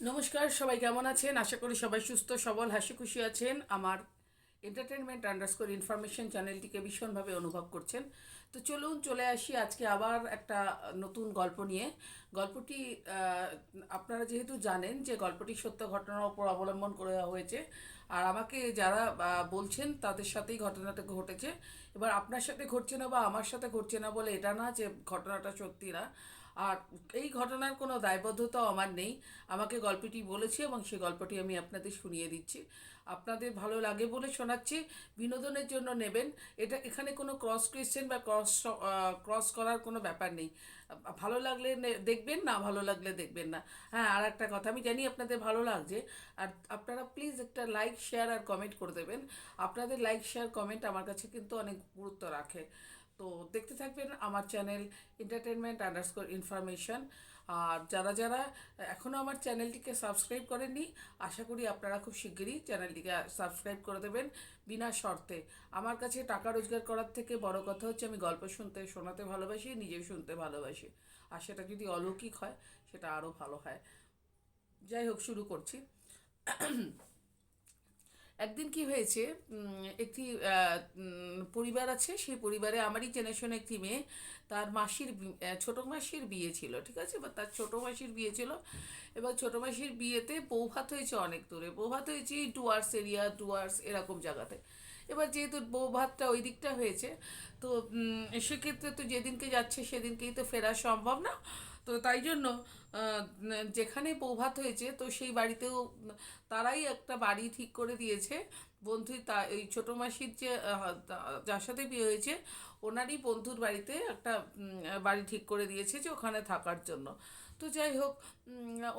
নমস্কার, সবাই কেমন আছেন? আশা করি সবাই সুস্থ, সবল, হাসি খুশি আছেন। আমার এন্টারটেনমেন্ট আন্ডারস্কোর ইনফরমেশন চ্যানেলটিকে ভীষণভাবে অনুভব করছেন। তো চলুন, চলে আসি আজকে আবার একটা নতুন গল্প নিয়ে। গল্পটি আপনারা যেহেতু জানেন যে গল্পটি সত্য ঘটনার উপর অবলম্বন করে হয়েছে, আর আমাকে যারা বলছেন তাদের সাথেই ঘটনাটা ঘটেছে। এবার আপনার সাথে ঘটছে না বা আমার সাথে ঘটছে না বলে এটা না যে ঘটনাটা সত্যি না। আর এই ঘটনার কোনো দায়বদ্ধতাও আমার নেই। আমাকে গল্পটি বলেছে এবং সেই গল্পটি আমি আপনাদের শুনিয়ে দিচ্ছি। আপনাদের ভালো লাগে বলে শোনাচ্ছি। বিনোদনের জন্য নেবেন। এটা এখানে কোনো ক্রস কোয়েশ্চেন বা ক্রস ক্রস করার কোনো ব্যাপার নেই। ভালো লাগলে দেখবেন, না ভালো লাগলে দেখবেন না। হ্যাঁ আর একটা কথা, আমি জানি আপনাদের ভালো লাগছে। আর আপনারা প্লিজ একটা লাইক শেয়ার আর কমেন্ট করে দেবেন। আপনাদের লাইক শেয়ার কমেন্ট আমার কাছে কিন্তু অনেক গুরুত্ব রাখে। তো দেখতে থাকবেন আমার চ্যানেল এন্টারটেনমেন্ট আন্ডারস্কোর ইনফরমেশন আর যারা যারা এখনও আমার চ্যানেলটিকে সাবস্ক্রাইব করেননি, আশা করি আপনারা খুব শিগগিরই চ্যানেলটিকে সাবস্ক্রাইব করে দেবেন বিনা শর্তে। আমার কাছে টাকা রোজগার করার থেকে বড় কথা হচ্ছে আমি গল্প শুনতে, শোনাতে ভালোবাসি, নিজেও শুনতে ভালোবাসি। আর সেটা যদি অলৌকিক হয়, সেটা আরও ভালো হয়। যাই হোক, শুরু করছি। একদিন কি হয়েছে একটি পরিবার আছে, সেই পরিবারে আমারই জেনারেশন একটি মেয়ে, তার মাসির ছোটো মাসির বিয়ে ছিল, ঠিক আছে? বা তার ছোটো মাসির বিয়ে ছিল, এবার ছোটো মাসির বিয়েতে বৌভাত হয়েছে অনেক দূরে, বৌভাত হয়েছে ডুয়ার্স এরিয়া, ডুয়ার্স এরকম জায়গাতে। এবার যেহেতু বউ ভাতটা ওই দিকটা হয়েছে, তো সেক্ষেত্রে তো যেদিনকে যাচ্ছে সেদিনকেই তো ফেরা সম্ভব না। তো তাই জন্য যেখানে বৌভাত হয়েছে, তো সেই বাড়িতেও তারাই একটা বাড়ি ঠিক করে দিয়েছে। বন্ধু তা, এই ছোটো মাসির যে যার সাথে বিয়ে হয়েছে, ওনারই বন্ধুর বাড়িতে একটা বাড়ি ঠিক করে দিয়েছে যে ওখানে থাকার জন্য। তো যাই হোক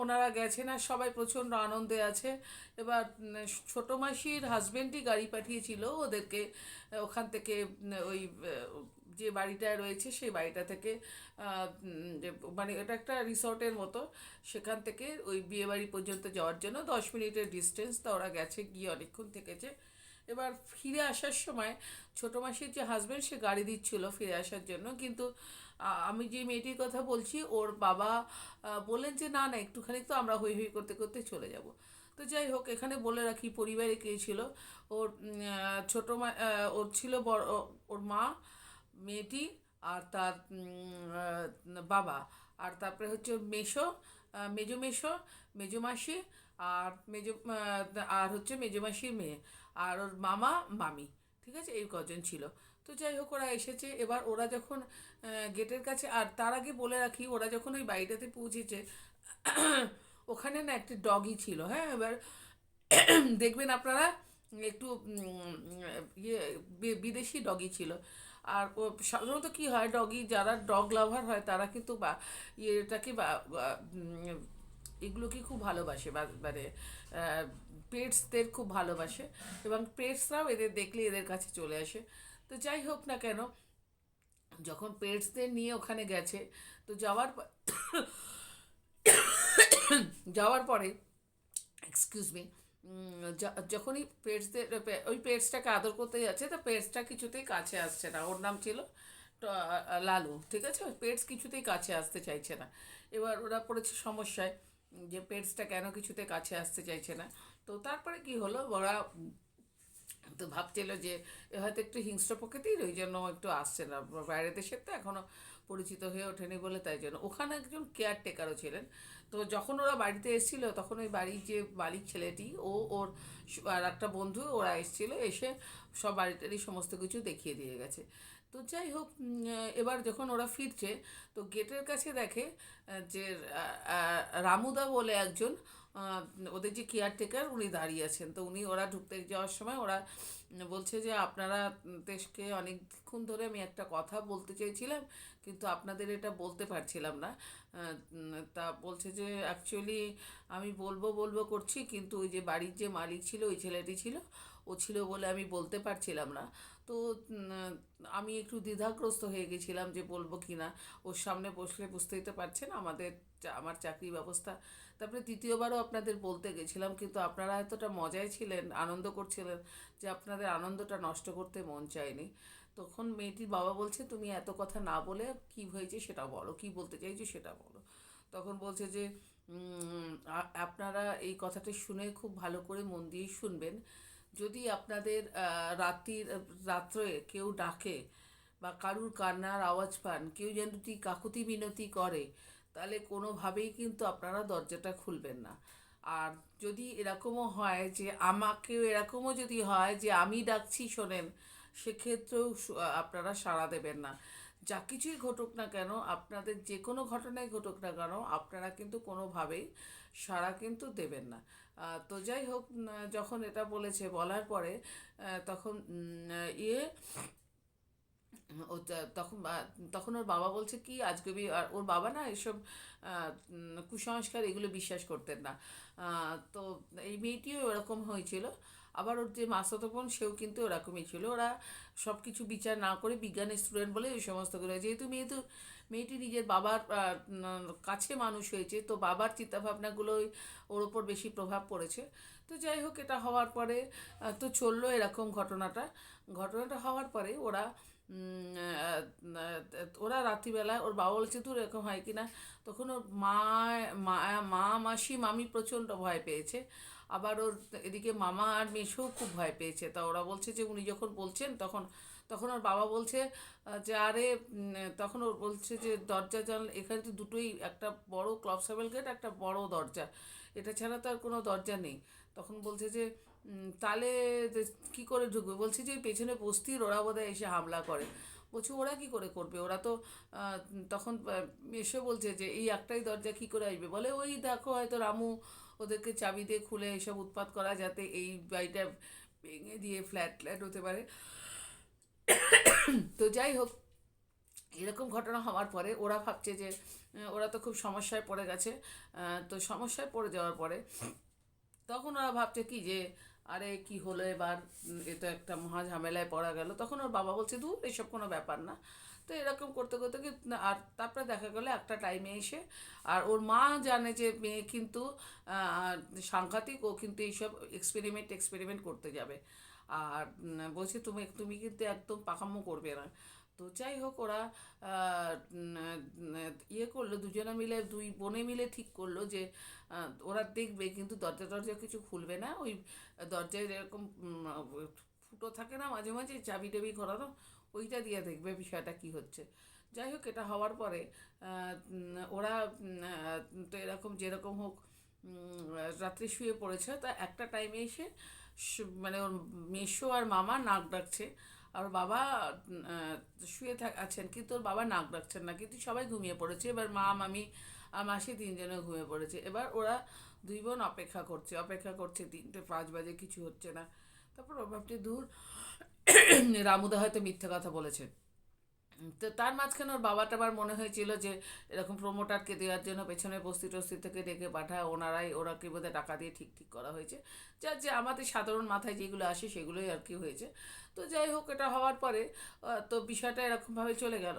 ওনারা গেছেন আর সবাই প্রচণ্ড আনন্দে আছে। এবার ছোটো মাসির হাজবেন্ডই গাড়ি পাঠিয়েছিল ওদেরকে, ওখান থেকে ওই, যে বাড়িটা রয়েছে সেই বাড়িটা থেকে মানে এটা একটা রিসর্টের মতো। সেখান থেকে ওই বিয়ে বাড়ি পর্যন্ত যাওয়ার জন্য দশ মিনিটের ডিস্টেন্স তা ওরা গেছে, গিয়ে অনেকক্ষণ থেকেছে। এবার ফিরে আসার সময় ছোটো মাসির যে হাজব্যান্ড সে গাড়ি দিচ্ছিল ফিরে আসার জন্য। কিন্তু আমি যে মেয়েটির কথা বলছি, ওর বাবা বললেন যে, না না, একটুখানি তো আমরা হই হই করতে করতে চলে যাব। তো যাই হোক, এখানে বলে রাখি, পরিবারে কে ছিল? ওর ছোটো মা ওর ছিল বড় ওর মা, মেয়েটি, আর তার বাবা। আর তারপরে হচ্ছে মেশো মেজো মেশো, মেজো মাসি, আর মেজো আর হচ্ছে মেজো মাসির মেয়ে, আর ওর মামা, মামি, ঠিক আছে? এই কজন ছিল। তো যাই হোক, ওরা এসেছে। এবার ওরা যখন গেটের কাছে, আর তার আগে বলে রাখি, ওরা যখন ওই বাড়িটাতে পৌঁছেছে, ওখানে না একটি ডগি ছিল হ্যাঁ? এবার দেখবেন আপনারা, একটু ইয়ে বিদেশি ডগি ছিল। আর সাধারণত কি হয় ডগি যারা ডগ লাভার হয়, তারা কিন্তু বা, ইয়েটাকে বা এগুলোকে খুব ভালোবাসে, বা মানে পেটসদের খুব ভালোবাসে। এবং পেটসরাও এদের দেখলে এদের কাছে চলে আসে। তো যাই হোক না কেন, যখন পেটসদের নিয়ে ওখানে গেছে, তো যাওয়ার যাওয়ার পরে এক্সকিউজ মি যখনই পেটসদের ওই পেটসটাকে আদর করতে যাচ্ছে, তো পেটসটা কিছুতেই কাছে আসছে না। ওর নাম ছিল লালু, ঠিক আছে? পেটস কিছুতেই কাছে আসতে চাইছে না। এবার ওরা পড়েছে সমস্যায়, যে পেটসটা কেন কিছুতে কাছে আসতে চাইছে না। তো তারপরে কি হলো, ওরা তো ভাবছিল যে হয়তো একটু হিংস্র প্রকৃতির, ওই জন্য একটু আসছে না। বাইরের দেশের তো এখনও পরিচিত হয়ে ওঠেনি বলে তাই জন্য। ওখানে একজন কেয়ারটেকারও ছিলেন। তো যখন ওরা বাড়িতে এসেছিল, তখন ওই বাড়ির যে মালিক ছেলেটি, ও ওর আর একটা বন্ধু ওরা এসেছিল, এসে সব বাড়িটারই সমস্ত কিছু দেখিয়ে দিয়ে গেছে। তো যাই হোক এবার যখন ওরা ফিরছে, তো গেটের কাছে দেখে যে রামুদা বলে একজন ওদের যে কেয়ারটেকার উনি দাঁড়িয়ে আছেন। তো উনি ওরা ঢুকতে যাওয়ার সময় ওরা বলছে যে, আপনারা দেশকে অনেকক্ষণ ধরে আমি একটা কথা বলতে চেয়েছিলাম, কিন্তু আপনাদের এটা বলতে পারছিলাম না। তা বলছে যে অ্যাকচুয়ালি আমি বলব বলব করছি, কিন্তু ওই যে বাড়ির যে মালিক ছিল, ওই ছেলেটি ছিল, ও ছিল বলে আমি বলতে পারছিলাম না। তো আমি একটু দ্বিধাগ্রস্ত হয়ে গেছিলাম যে, বলব কি না? ওর সামনে বসলে বুঝতেই তো পারছেন, আমাদের আমার চাকরি ব্যবস্থা তারপরে তৃতীয়বারও আপনাদের বলতে গেছিলাম, কিন্তু আপনারা এতটা মজায় ছিলেন, আনন্দ করছিলেন যে আপনাদের আনন্দটা নষ্ট করতে মন চায়নি। তখন মেয়েটির বাবা বলছে, তুমি এত কথা না বলে কি হয়েছে সেটা বলো, কি বলতে চাইছো সেটা বলো। তখন বলছে যে আপনারা এই কথাটা শুনে খুব ভালো করে মন দিয়ে শুনবেন। যদি আপনাদের রাত্রির, রাত্রে কেউ ডাকে বা কারুর কান্নার আওয়াজ পান, কেউ যেন কাকুতি মিনতি করে তাহলে কোনোভাবেই কিন্তু আপনারা দরজাটা খুলবেন না। আর যদি এরকমও হয় যে আমাকেও এরকমও যদি হয় যে আমি ডাকছি শোনেন, সেক্ষেত্রেও আপনারা সাড়া দেবেন না। যা কিছুই ঘটুক না কেন, আপনাদের যে কোনো ঘটনাই ঘটুক না কেন, আপনারা কিন্তু কোনোভাবেই সাড়া কিন্তু দেবেন না। তো যাই হোক যখন এটা বলেছে বলার পরে তখন ইয়ে ও তখন তখন ওর বাবা বলছে কি, আজকে আর ওর বাবা না এসব কুসংস্কার এগুলো বিশ্বাস করতেন না। তো এই মেয়েটিও এরকম হয়েছিল। আবার ওর যে মাসাতো বোন, সেও কিন্তু ওরকমই ছিল। ওরা সব কিছু বিচার না করে বিজ্ঞানের স্টুডেন্ট বলে এই সমস্তগুলো যেহেতু মেয়ে তো মেয়েটি নিজের বাবার কাছে মানুষ হয়েছে, তো বাবার চিন্তাভাবনাগুলোই ওর ওপর বেশি প্রভাব পড়েছে। তো যাই হোক, এটা হওয়ার পরে তো চলল এরকম ঘটনাটা। ঘটনাটা হওয়ার পরে ওরা ওরা রাত্রিবেলা ওর বাবা বলছে তুই এরকম হয় কি না? তখন ওর মা মা মাসি, মামি প্রচণ্ড ভয় পেয়েছে। আবার ওর এদিকে মামা আর মেসোও খুব ভয় পেয়েছে। তা ওরা বলছে যে, উনি যখন বলছেন তখন তখন ওর বাবা বলছে যে, আরে তখন ওর বলছে যে, দরজা জানলা এখানে তো দুটোই একটা বড় ক্লব সাবেল গেট, একটা বড় দরজা। এটা ছাড়া তো আর কোনো দরজা নেই। তখন বলছে যে তাহলে কি করে ঢুকবে? বলছে যে, পেছনে বস্তির ওরা বোধহয় এসে হামলা করে। বলছে, ওরা কি করে করবে? ওরা তো তখন এসে বলছে যে, এই একটাই দরজা কি করে আসবে? বলে, ওই দেখো, হয়তো রামু ওদেরকে চাবি দিয়ে খুলে এসব উৎপাত করা যাতে এই বাড়িটা ভেঙে দিয়ে ফ্ল্যাট ফ্ল্যাট হতে পারে। তো যাই হোক, এরকম ঘটনা হওয়ার পরে ওরা ভাবছে যে ওরা তো খুব সমস্যায় পড়ে গেছে। তো সমস্যায় পড়ে যাওয়ার পরে তখন ওরা ভাবছে কি যে আরে কি হলো এবার? এ তো একটা মহা ঝামেলায় পড়া গেল। তখন ওর বাবা বলছে দূর এসব কোনো ব্যাপার না। তো এরকম করতে করতে কি আর তারপরে দেখা গেলো একটা টাইমে এসে, আর ওর মা জানে যে মেয়ে কিন্তু সাংঘাতিক, ও কিন্তু এইসব এক্সপেরিমেন্ট এক্সপেরিমেন্ট করতে যাবে। আর বলছে, তুমি তুমি কিন্তু একদম পাকাম্য করবে না। তো যাই হোক ওরা ইয়ে করল, দুজনে মিলে, দুই বোনে মিলে ঠিক করল যে ওরা দেখবে কিন্তু দরজা টরজা কিছু খুলবে না। ওই দরজায় এরকম ফুটো থাকে না মাঝে মাঝে, চাবি টাবি ঘোরানো, ওইটা দিয়ে দেখবে বিষয়টা কি হচ্ছে। যাই হোক এটা হওয়ার পরে ওরা তো এরকম যেরকম হোক রাত্রে শুয়ে পড়েছে। তা একটা টাইমে এসে মানে ওর মেসো আর মামা নাক ডাকছে। আর বাবা শুয়ে থাক আছেন কিন্তু ওর বাবা নাক ডাকছেন না কিন্তু সবাই ঘুমিয়ে পড়েছে। এবার মা, মামি মাসি তিনজনে ঘুমিয়ে পড়েছে। এবার ওরা দুই বোন অপেক্ষা করছে অপেক্ষা করছে তিনটে, পাঁচ বাজে, কিছু হচ্ছে না। তারপর ও ভাবছে দূর রামুদা হয়তো মিথ্যা কথা বলেছে। তো তার মাঝখানে ওর বাবাটা আবার মনে হয়েছিল যে এরকম প্রমোটারকে দেওয়ার জন্য পেছনে বস্তি টস্তি থেকে ডেকে পাঠায়, ওনারাই, ওরা কি বোধহয় টাকা দিয়ে ঠিক ঠিক করা হয়েছে। যার যে আমাদের সাধারণ মাথায় যেগুলো আসে সেগুলোই আর কি হয়েছে। তো যাই হোক, এটা হওয়ার পরে তো বিষয়টা এরকমভাবে চলে গেল।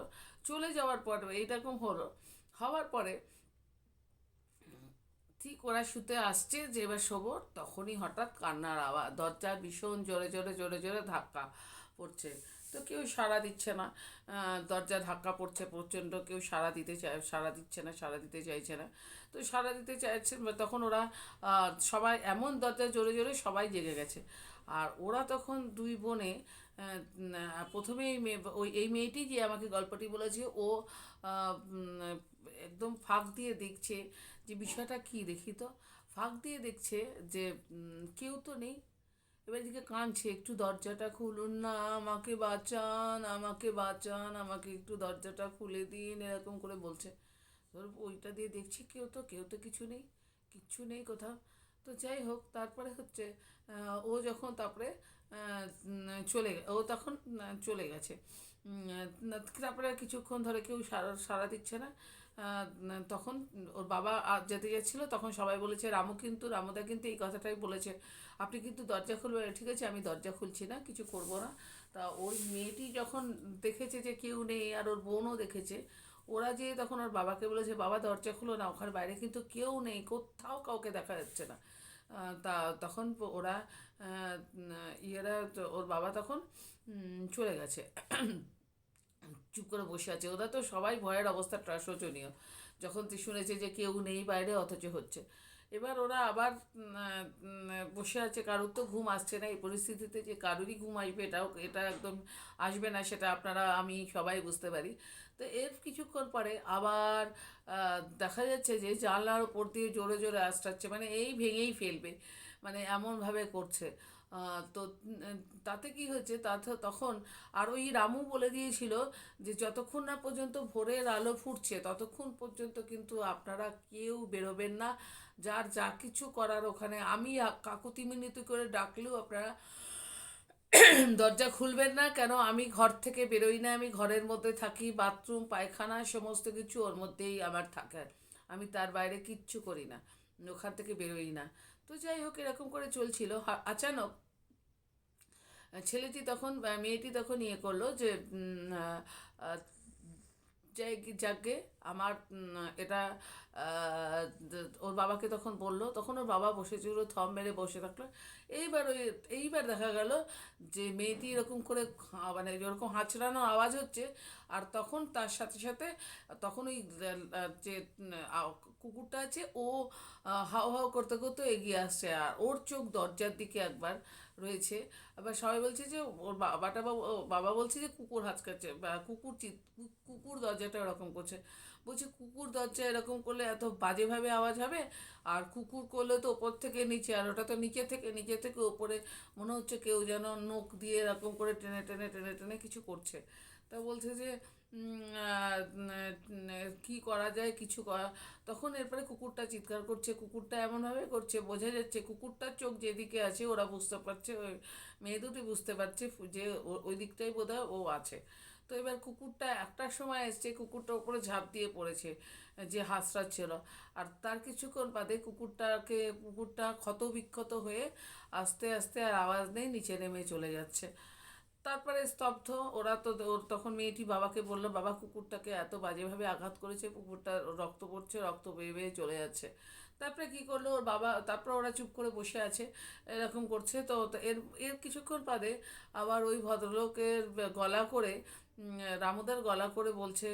চলে যাওয়ার পর এইরকম হলো। হওয়ার পরে ঠিক ওরা শুতে আসছে যে এবার শোবর তখনই হঠাৎ কান্নার আওয়াজ, দরজা ভীষণ জোরে জোরে জোরে জোরে ধাক্কা পড়ছে। তো কেউ সাড়া দিচ্ছে না। দরজা ধাক্কা পড়ছে প্রচণ্ড, কেউ সাড়া দিতে চায়, সাড়া দিচ্ছে না, সাড়া দিতে চাইছে না। তো সাড়া দিতে চাইছে তখন ওরা সবাই এমন দরজা জোরে জোরে সবাই জেগে গেছে। আর ওরা তখন দুই বোনে প্রথমে ওই, এই মেয়েটি যে আমাকে গল্পটি বলেছে, ও একদম ফাঁক দিয়ে দেখছে যে বিষয়টা কি দেখি তো? ফাঁক দিয়ে দেখছে যে কেউ তো নেই। এবার এদিকে কাঁদছে, একটু দরজাটা খুলুন না, আমাকে বাঁচান আমাকে বাঁচান, আমাকে একটু দরজাটা খুলে দিন, এরকম করে বলছে। ধর ওইটা দিয়ে দেখছি কেউ তো কেউ তো কিছু নেই, কিচ্ছু নেই কোথাও। তো যাই হোক, তারপরে হচ্ছে ও যখন তারপরে চলে ও তখন চলে গেছে। তারপরে কিছুক্ষণ ধরে কেউ সারা, সাড়া দিচ্ছে না। তখন ওর বাবা যেতে যাচ্ছিল তখন সবাই বলেছে, রামু কিন্তু, রামুদা কিন্তু এই কথাটাই বলেছে, আপনি কিন্তু দরজা খুলবেন, ঠিক আছে, আমি দরজা খুলছি না, কিছু করব না। তা ওই মেয়েটি যখন দেখেছে যে কেউ নেই, আর ওর বোনও দেখেছে, ওরা যে তখন ওর বাবাকে বলেছে, বাবা, দরজা খুলো না, ওখানে বাইরে কিন্তু কেউ নেই, কোথাও কাউকে দেখা যাচ্ছে না। তা তখন ওরা ইয়েরা ওর বাবা তখন চলে গেছে। চুপ করে বসে আছে। ওরা তো সবাই ভয়ের অবস্থা শোচনীয় যখন তুই শুনেছে যে কেউ নেই বাইরে, অথচ হচ্ছে। এবার ওরা আবার বসে আছে। কারোর তো ঘুম আসছে না। এই পরিস্থিতিতে যে কারোরই ঘুম আসবে, এটাও, এটা একদম আসবে না, সেটা আপনারা, আমি সবাই বুঝতে পারি। তো এর কিছুক্ষণ পরে আবার দেখা যাচ্ছে যে জানলার ওপর দিয়ে জোরে জোরে আসছে। মানে এই ভেঙেই ফেলবে। মানে এমনভাবে করছে। তো, তাতে কি হয়েছে? তাতে তখন আর ওই রামু বলে দিয়েছিল যে, যতক্ষণ না পর্যন্ত ভোরের আলো ফুটছে, ততক্ষণ পর্যন্ত কিন্তু আপনারা কেউ বেরোবেন না। যার যা কিছু করার ওখানে, আমি কাকুতি মিনতি করে ডাকলেও আপনারা দরজা খুলবেন না। কেন? আমি ঘর থেকে বেরোই না, আমি ঘরের মধ্যে থাকি, বাথরুম, পায়খানা, সমস্ত কিছু ওর মধ্যেই আমার থাকে। আমি তার বাইরে কিচ্ছু করি না, ওখান থেকে বেরোই না। তো যাই হোক, এরকম করে চলছিল। আচানক ছেলেটি তখন মেয়েটি তখন ইয়ে করল যে যাকে আমার এটা ওর বাবাকে তখন বলল, তখন ওর বাবা বসেছিল, থম মেরে বসে থাকল। এইবার ওই, এইবার দেখা গেল যে মেয়েটি এরকম করে মানে এরকম হাঁচড়ানো আওয়াজ হচ্ছে, আর তখন তার সাথে সাথে, তখন ওই যে কুকুরটা আছে, ও হাও হাও করতে করতে এগিয়ে আসছে, আর ওর চোখ দরজার দিকে একবার রয়েছে। আবার সবাই বলছে যে, ওর বাবাটা বাবা বলছে যে, কুকুর হাঁচকাচ্ছে কুকুর কুকুর দরজাটা এরকম করছে। বলছে, কুকুর দরজা এরকম করলে এত বাজেভাবে আওয়াজ হবে? আর কুকুর করলে তো ওপর থেকে নিচে, আর ওটা তো নিচে থেকে নিচে থেকে ওপরে। মনে হচ্ছে কেউ যেন নখ দিয়ে এরকম করে টেনে টেনে টেনে টেনে কিছু করছে। তা বলছে যে কি করা যায়? কিছু করা তখন এরপরে কুকুরটা চিৎকার করছে, কুকুরটা এমনভাবে করছে, বোঝা যাচ্ছে কুকুরটার চোখ যেদিকে আছে, ওরা বুঝতে পারছে, ওই মেয়ে দুটি বুঝতে পারছে যে ওই দিকটাই বোধহয় ও আছে। তো এবার কুকুরটা একটার সময় এসছে, কুকুরটা উপরে ঝাঁপ দিয়ে পড়েছে, যে হাসরাচ্ছিল। আর তার কিছুক্ষণ বাদে কুকুরটাকে, কুকুরটা ক্ষত বিক্ষত হয়ে আস্তে আস্তে আর আওয়াজ নেই, নিচে নেমে চলে যাচ্ছে। তারপরে স্তব্ধ, ওরা তো ওর তখন মেয়েটি বাবাকে বলল, বাবা, কুকুরটাকে এত বাজেভাবে আঘাত করেছে, কুকুরটা রক্ত পড়ছে, রক্ত বেয়ে বেয়ে চলে যাচ্ছে। তারপরে কি করল, ওর বাবা, তারপরে ওরা চুপ করে বসে আছে, এরকম করছে। তো এর এর কিছুক্ষণ বাদে আবার ওই ভদ্রলোকের গলা করে রামুদার গলা করে বলছে,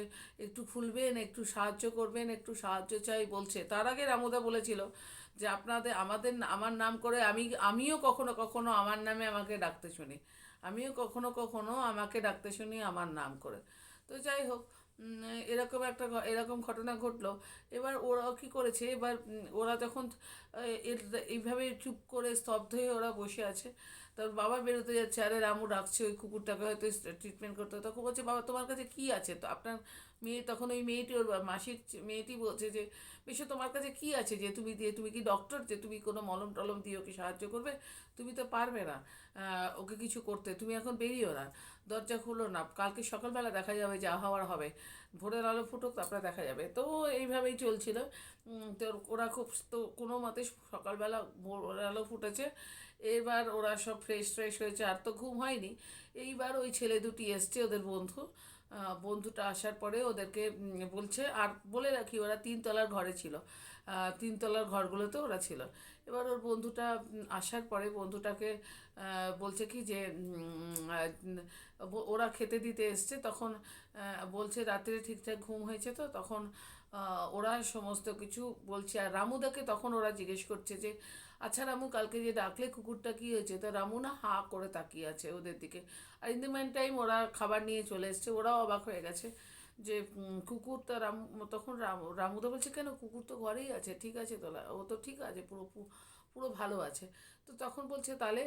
একটু খুলবেন, একটু সাহায্য করবেন, একটু সাহায্য চাই, বলছে। তার আগে রামুদা বলেছিল যে, আপনাদের, আমাদের আমার নাম করে আমি, আমিও কখনো কখনো আমার নামে আমাকে ডাকতে শুনি। আমিও কখনো কখনো আমাকে ডাকতে শুনি আমার নাম করে। তো যাই হোক এরকম একটা এরকম ঘটনা ঘটলো। এবার ওরা কি করেছে, এবার ওরা যখন এইভাবে চুপ করে স্তব্ধ হয়ে ওরা বসে আছে তার বাবা বেরোতে যাচ্ছে, আরে রামু ডাকছে ওই কুকুরটাকে, হয়তো ট্রিটমেন্ট করতে তখন বলছে, বাবা, তোমার কাছে কি আছে? তো আপনার মেয়ে, তখন ওই মেয়েটি ওর মাসির মেয়েটি বলছে যে, বেশি, তোমার কাছে কি আছে যে তুমি দিয়ে, তুমি কি ডক্টর যে তুমি কোনো মলম টলম দিয়ে ওকে সাহায্য করবে? তুমি তো পারবে না ওকে কিছু করতে, তুমি এখন বেরিয়েও না, দরজা খুলো না, কালকে সকালবেলা দেখা যাবে যা হওয়ার হবে। ভোরের আলো ফুটুক, তারপরে দেখা যাবে। তো এইভাবেই চলছিল। তো ওরা খুব তো কোনো মতে সকালবেলা ভোরের আলো ফুটেছে। এবার ওরা সব ফ্রেশ ফ্রেশ হয়েছে, আর তো ঘুম হয়নি। এইবার ওই ছেলে দুটি এসছে ওদের বন্ধু। বন্ধুটা আসার পরে ওদেরকে বলছে, আর বলে রাখি, ওরা তিনতলার ঘরে ছিল। তিনতলার ঘরগুলোতে ওরা ছিল। এবার ওর বন্ধুটা আসার পরে বন্ধুটাকে বলছে কি যে ওরা খেতে দিতে এসছে। তখন বলছে রাত্রে ঠিকঠাক ঘুম হয়েছে তো? তখন ওরা সমস্ত কিছু বলছে। আর রামুদাকে তখন ওরা জিজ্ঞেস করছে যে আচ্ছা রামু, কালকে যে ডাকলে কুকুরটা কি হয়েছে? তো রামু না হা করে তাকিয়ে আছে ওদের দিকে। আর ইন দ্য মেন টাইম ওরা খাবার নিয়ে চলে এসছে, ওরাও অবাক হয়ে গেছে যে কুকুর তা রাম, তখন রাম রামুদা বলছে, কেন? কুকুর তো ঘরেই আছে, ঠিক আছে তো? ও তো ঠিক আছে, পুরো পুরো ভালো আছে। তো তখন বলছে, তাহলে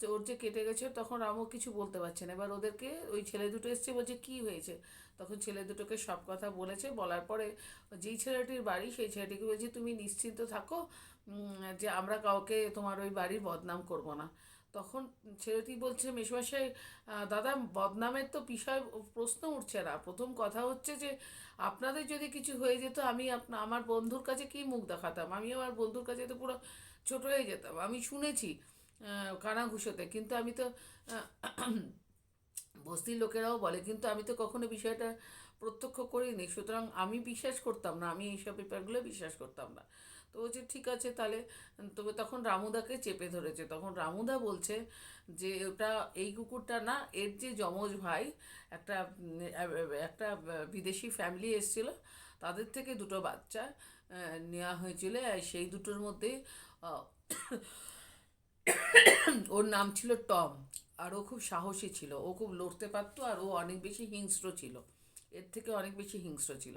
তো ওর যে কেটে গেছে, তখন রামু কিছু বলতে পারছে না। এবার ওদেরকে, ওই ছেলে দুটো এসছে, বলছে, কি হয়েছে? তখন ছেলে দুটোকে সব কথা বলেছে, বলার পরে, যেই ছেলেটির বাড়ি, সেই ছেলেটিকে বলছে, তুমি নিশ্চিন্ত থাকো যে আমরা কাউকে তোমার ওই বাড়ির বদনাম করব না। তখন ছেলেটি বলছে মেশমশাই দাদা, বদনামের তো বিষয়, প্রশ্ন উঠছে না। প্রথম কথা হচ্ছে যে, আপনাদের যদি কিছু হয়ে যেত, আমি আপনা, আমার বন্ধুর কাছে কি মুখ দেখাতাম? আমি আমার বন্ধুর কাছে তো পুরো ছোট হয়ে যেতাম। আমি শুনেছি কানাঘুষোতে, কিন্তু আমি তো বস্তির লোকেরাও বলে, কিন্তু আমি তো কখনো বিষয়টা প্রত্যক্ষ করিনি। সুতরাং আমি বিশ্বাস করতাম না। আমি এইসব ব্যাপারগুলো বিশ্বাস করতাম না। তো বলছে ঠিক আছে, তাহলে তবে তখন রামুদাকে চেপে ধরেছে। তখন রামুদা বলছে যে, ওটা এই কুকুরটা না, এর যে যমজ ভাই, একটা একটা বিদেশি ফ্যামিলি এসেছিল, তাদের থেকে দুটো বাচ্চা নেওয়া হয়েছিল। সেই দুটোর মধ্যে ওর নাম ছিল টম। আর ও খুব সাহসী ছিল। ও খুব লড়তে পারতো, আর ও অনেক বেশি হিংস্র ছিল। এর থেকে অনেক বেশি হিংস্র ছিল।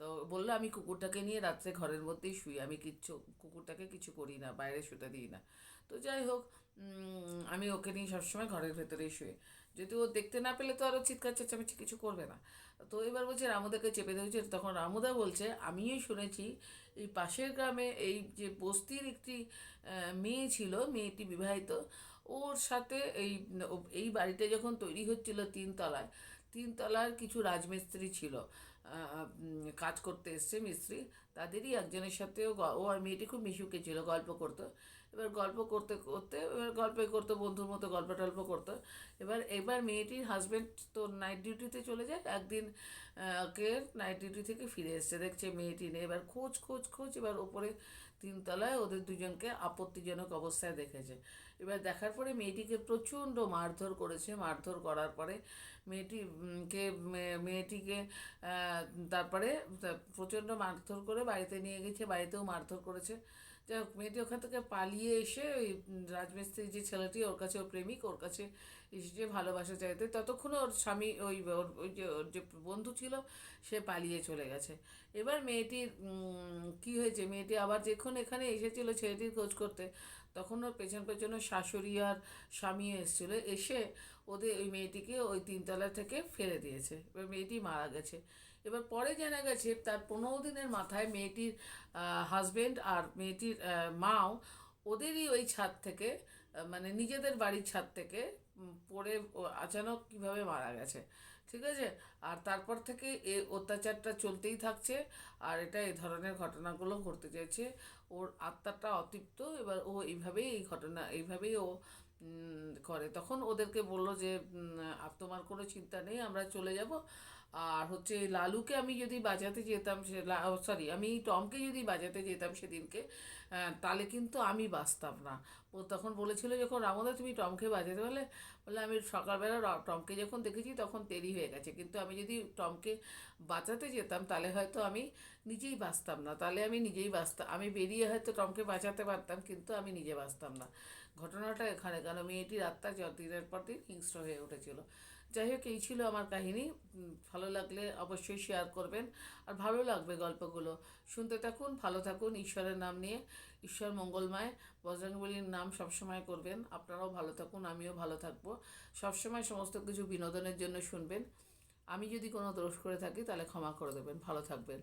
তো বলল, আমি কুকুরটাকে নিয়ে রাত্রে ঘরের মধ্যেই শুই। আমি কিচ্ছু, কুকুরটাকে কিছু করি না, বাইরে শুতে দিই না। তো যাই হোক আমি ওকে নিয়ে সবসময় ঘরের ভেতরেই শুয়ে যদি ও দেখতে না পেলে তো আরও চিৎকার চেঁচামেচি কিছু করবে না। তো এবার বলছে, রামুদাকে চেপে ধরেছে। তখন রামুদা বলছে, আমিও শুনেছি, এই পাশের গ্রামে এই যে বস্তির একটি মেয়ে ছিল, মেয়েটি বিবাহিত, ওর সাথে এই এই বাড়িটা যখন তৈরি হচ্ছিল তিনতলায়, তিনতলার কিছু রাজমিস্ত্রি ছিল। কাজ করতে এসছে মিস্ত্রি। তাদেরই একজনের সাথেও ও আর মেয়েটি খুব মিশুকে ছিল, গল্প করতো। এবার গল্প করতে করতে, এবার গল্পে করতো, বন্ধুর মতো গল্প টল্প করতো। এবার এবার মেয়েটির হাজব্যান্ড তো নাইট ডিউটিতে চলে যায়, একদিন কে নাইট ডিউটি থেকে ফিরে এসছে। দেখছে মেয়েটি নেই। এবার খোঁজ খোঁজ খোঁজ, এবার ওপরে তিনতলায় ওদের দুজনকে আপত্তিজনক অবস্থায় দেখেছে। এবার দেখার পরে মেয়েটিকে প্রচণ্ড মারধর করেছে। মারধর করার পরে মেয়েটি কে মেয়েটিকে তারপরে প্রচণ্ড মারধর করে বাড়িতে নিয়ে গেছে, বাড়িতেও মারধর করেছে। যাই হোক, মেয়েটি ওখান থেকে পালিয়ে এসে ওই রাজমিস্ত্রির যে ছেলেটি, ওর কাছে ওর প্রেমিক, ওর কাছে এসে ভালোবাসা চাইতে ততক্ষণে ওর স্বামী, ওই, ওর, ওই যে, ওর যে বন্ধু ছিল, সে পালিয়ে চলে গেছে। এবার মেয়েটির কি হয়েছে? মেয়েটি আবার যখন এখানে এসেছিল ছেলেটির খোঁজ করতে তখন ওর পেছন পেছনে শাশুড়ি আর স্বামী এসেছিল, এসে ওদের ওই মেয়েটিকে ওই তিনতলা থেকে ফেলে দিয়েছে। এবার মেয়েটি মারা গেছে। এবার পরে জানা গেছে, তার পনেরো দিনের মাথায় মেয়েটির হাজবেন্ড আর মেয়েটির মাও ওদেরই ওই ছাদ থেকে মানে নিজেদের বাড়ির ছাদ থেকে পড়ে আচানক কীভাবে মারা গেছে, ঠিক আছে? আর তারপর থেকে এ অত্যাচারটা চলতেই থাকছে, আর এটা এই ধরনের ঘটনাগুলো ঘটতে চাইছে। ওর আত্মাটা অতৃপ্ত, এবার ও এইভাবেই এই ঘটনা, এইভাবেই ও করে। তখন ওদেরকে বলল যে আর তোমার কোনো চিন্তা নেই, আমরা চলে যাব। আর হচ্ছে লালুকে আমি যদি বাজাতে যেতাম সে সরি আমি টমকে যদি বাজাতে যেতাম সেদিনকে তাহলে কিন্তু আমি বাঁচতাম না। ও তখন বলেছিল যখন, রামদা, তুমি টমকে বাজাতে? পারলে বলে, আমি সকালবেলা টমকে যখন দেখেছি তখন দেরি হয়ে গেছে। কিন্তু আমি যদি টমকে বাঁচাতে যেতাম, তাহলে হয়তো আমি নিজেই বাঁচতাম না। তাহলে আমি নিজেই বাঁচতাম আমি বেরিয়ে হয়তো টমকে বাঁচাতে পারতাম, কিন্তু আমি নিজে বাঁচতাম না। ঘটনাটা এখানে কেন মেয়েটি য- দিনের পর দিন হিংস্র হয়ে উঠেছিল। যাই হোক, এই ছিল আমার কাহিনী। ভালো লাগলে অবশ্যই শেয়ার করবেন। আর ভালো লাগবে গল্পগুলো। শুনতে থাকুন, ভালো থাকুন, ঈশ্বরের নাম নিয়ে। ঈশ্বর মঙ্গলময়। বজরঙ্গবলীর নাম সবসময় করবেন। আপনারাও ভালো থাকুন, আমিও ভালো থাকব। সবসময় সমস্ত কিছু বিনোদনের জন্য শুনবেন। আমি যদি কোনো দোষ করে থাকি, তাহলে ক্ষমা করে দেবেন। ভালো থাকবেন।